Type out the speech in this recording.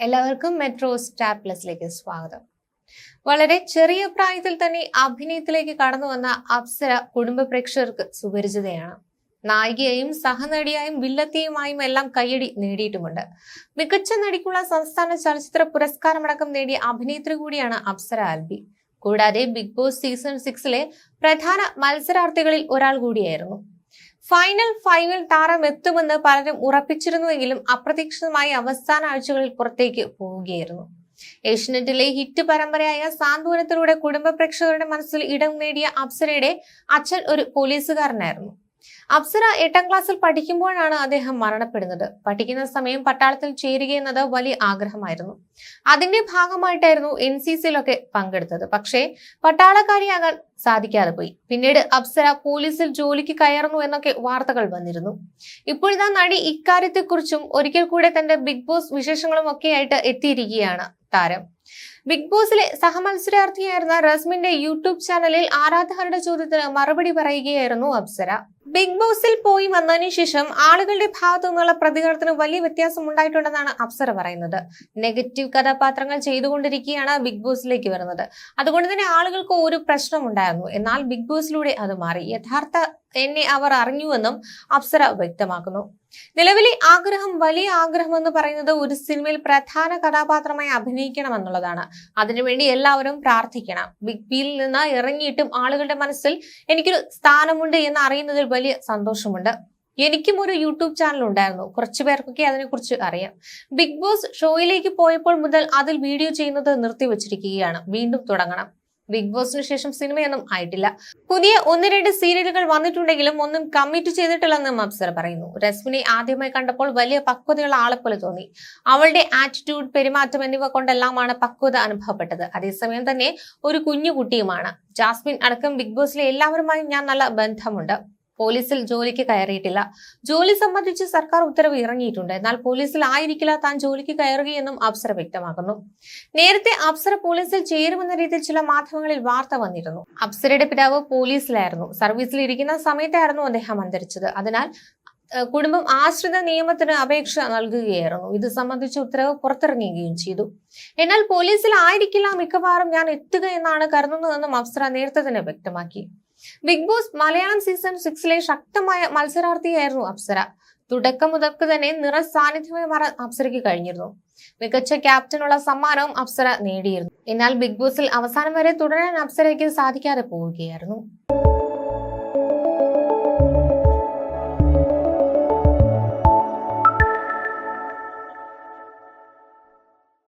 എല്ലാവർക്കും metro star പ്ലസിലേക്ക് സ്വാഗതം. വളരെ ചെറിയ പ്രായത്തിൽ തന്നെ അഭിനയത്തിലേക്ക് കടന്നു വന്ന അപ്സര കുടുംബ പ്രേക്ഷകർക്ക് സുപരിചിതയാണ്. നായികയായും സഹനടിയായും വില്ലത്തിയുമായും എല്ലാം കയ്യടി നേടിയിട്ടുമുണ്ട്. മികച്ച നടിക്കുള്ള സംസ്ഥാന ചലച്ചിത്ര പുരസ്കാരമടക്കം നേടിയ അഭിനേത്രി കൂടിയാണ് അപ്സര ആൽബി. കൂടാതെ ബിഗ് ബോസ് സീസൺ സിക്സിലെ പ്രധാന മത്സരാർത്ഥികളിൽ ഒരാൾ കൂടിയായിരുന്നു. ഫൈനൽ ഫൈവിൽ താരം എത്തുമെന്ന് പലരും ഉറപ്പിച്ചിരുന്നുവെങ്കിലും അപ്രതീക്ഷിതമായി അവസാന ആഴ്ചകളിൽ പുറത്തേക്ക് പോവുകയായിരുന്നു. ഏഷ്യനെറ്റിലെ ഹിറ്റ് പരമ്പരയായ സാന്ത്വനത്തിലൂടെ കുടുംബ പ്രേക്ഷകരുടെ മനസ്സിൽ ഇടം നേടിയ അപ്സരയുടെ അച്ഛൻ ഒരു പോലീസുകാരനായിരുന്നു. അപ്സര എട്ടാം ക്ലാസ്സിൽ പഠിക്കുമ്പോഴാണ് അദ്ദേഹം മരണപ്പെടുന്നത്. പഠിക്കുന്ന സമയം പട്ടാളത്തിൽ ചേരുകയെന്നത് വലിയ ആഗ്രഹമായിരുന്നു. അതിന്റെ ഭാഗമായിട്ടായിരുന്നു എൻ സി സിയിലൊക്കെ പങ്കെടുത്തത്. പക്ഷേ പട്ടാളക്കാരിയാകാൻ സാധിക്കാതെ പോയി. പിന്നീട് അപ്സര പോലീസിൽ ജോലിക്ക് കയറുന്നു എന്നൊക്കെ വാർത്തകൾ വന്നിരുന്നു. ഇപ്പോഴിതാ നടി ഇക്കാര്യത്തെക്കുറിച്ചും ഒരിക്കൽ കൂടെ തന്റെ ബിഗ് ബോസ് വിശേഷങ്ങളും ഒക്കെ ആയിട്ട് എത്തിയിരിക്കുകയാണ് താരം. ബിഗ് ബോസിലെ സഹമത്സരാർത്ഥിയായിരുന്ന റസ്മിന്റെ യൂട്യൂബ് ചാനലിൽ ആരാധകരുടെ ചോദ്യത്തിന് മറുപടി പറയുകയായിരുന്നു അപ്സര. ബിഗ് ബോസിൽ പോയി വന്നതിനു ശേഷം ആളുകളുടെ ഭാഗത്തു നിന്നുള്ള പ്രതികരണത്തിന് വലിയ വ്യത്യാസം ഉണ്ടായിട്ടുണ്ടെന്നാണ് അപ്സര പറയുന്നത്. നെഗറ്റീവ് കഥാപാത്രങ്ങൾ ചെയ്തുകൊണ്ടിരിക്കുകയാണ് ബിഗ് ബോസിലേക്ക് വരുന്നത്. അതുകൊണ്ട് തന്നെ ആളുകൾക്ക് ഒരു പ്രശ്നം ഉണ്ടായിരുന്നു എന്നാൽ ബിഗ് ബോസിലൂടെ അത് മാറി. യഥാർത്ഥ എന്നെ അവർ അറിഞ്ഞുവെന്നും അപ്സര വ്യക്തമാക്കുന്നു. നിലവിലെ ആഗ്രഹം വലിയ ആഗ്രഹം എന്ന് പറയുന്നത് ഒരു സിനിമയിൽ പ്രധാന കഥാപാത്രമായി അഭിനയിക്കണം എന്നുള്ളതാണ് അതിനുവേണ്ടി എല്ലാവരും പ്രാർത്ഥിക്കണം. ബിഗ് ബിയിൽ നിന്ന് ഇറങ്ങിയിട്ടും ആളുകളുടെ മനസ്സിൽ എനിക്കൊരു സ്ഥാനമുണ്ട് എന്ന് അറിയുന്നതിൽ വലിയ സന്തോഷമുണ്ട്. എനിക്കും ഒരു യൂട്യൂബ് ചാനൽ ഉണ്ടായിരുന്നു. കുറച്ചു പേർക്കൊക്കെ അതിനെക്കുറിച്ച് അറിയാം. ബിഗ് ബോസ് ഷോയിലേക്ക് പോയപ്പോൾ മുതൽ അതിൽ വീഡിയോ ചെയ്യുന്നത് നിർത്തിവച്ചിരിക്കുകയാണ്. വീണ്ടും തുടങ്ങണം. ബിഗ് ബോസിന് ശേഷം സിനിമയൊന്നും ആയിട്ടില്ല. പുതിയ ഒന്ന് രണ്ട് സീരിയലുകൾ വന്നിട്ടുണ്ടെങ്കിലും ഒന്നും കമ്മിറ്റ് ചെയ്തിട്ടില്ലെന്നും മബ്സർ പറയുന്നു. രശ്മിനെ ആദ്യമായി കണ്ടപ്പോൾ വലിയ പക്വതയുള്ള ആളെപ്പോലെ തോന്നി. അവളുടെ ആറ്റിറ്റ്യൂഡ് പെരുമാറ്റം എന്നിവ കൊണ്ടെല്ലാമാണ് പക്വത അനുഭവപ്പെട്ടത്. അതേസമയം തന്നെ ഒരു കുഞ്ഞു കുട്ടിയുമാണ് ജാസ്മിൻ അടക്കം ബിഗ് ബോസിലെ എല്ലാവരുമായും ഞാൻ നല്ല ബന്ധമുണ്ട്. പോലീസിൽ ജോലിക്ക് കയറിയിട്ടില്ല. ജോലി സംബന്ധിച്ച് സർക്കാർ ഉത്തരവ് ഇറങ്ങിയിട്ടുണ്ട്. എന്നാൽ പോലീസിൽ ആയിരിക്കില്ല താൻ ജോലിക്ക് കയറുകയെന്നും അപ്സര വ്യക്തമാക്കുന്നു. നേരത്തെ അപ്സര പോലീസിൽ ചേരുമെന്ന രീതിയിൽ ചില മാധ്യമങ്ങളിൽ വാർത്ത വന്നിരുന്നു. അപ്സരയുടെ പിതാവ് പോലീസിലായിരുന്നു. സർവീസിൽ ഇരിക്കുന്ന സമയത്തായിരുന്നു അദ്ദേഹം അന്തരിച്ചത്. അതിനാൽ കുടുംബം ആശ്രിത നിയമത്തിന് അപേക്ഷ നൽകുകയായിരുന്നു. ഇത് സംബന്ധിച്ച ഉത്തരവ് പുറത്തിറങ്ങുകയും ചെയ്തു. എന്നാൽ പോലീസിൽ ആയിരിക്കില്ല മിക്കവാറും ഞാൻ എത്തുക എന്നാണ് കരുതുന്നതെന്നും അപ്സര നേരത്തെ തന്നെ വ്യക്തമാക്കി. ബിഗ് ബോസ് മലയാളം സീസൺ സിക്സിലെ ശക്തമായ മത്സരാർത്ഥിയായിരുന്നു അപ്സര. തുടക്കം മുതൽക്ക് തന്നെ നിറ സാന്നിധ്യമായി മാറാൻ അപ്സരയ്ക്ക് കഴിഞ്ഞിരുന്നു. മികച്ച ക്യാപ്റ്റനുള്ള സമ്മാനവും അപ്സര നേടിയിരുന്നു. എന്നാൽ ബിഗ് ബോസിൽ അവസാനം വരെ തുടരാൻ അപ്സരയ്ക്ക് സാധിക്കാതെ പോവുകയായിരുന്നു.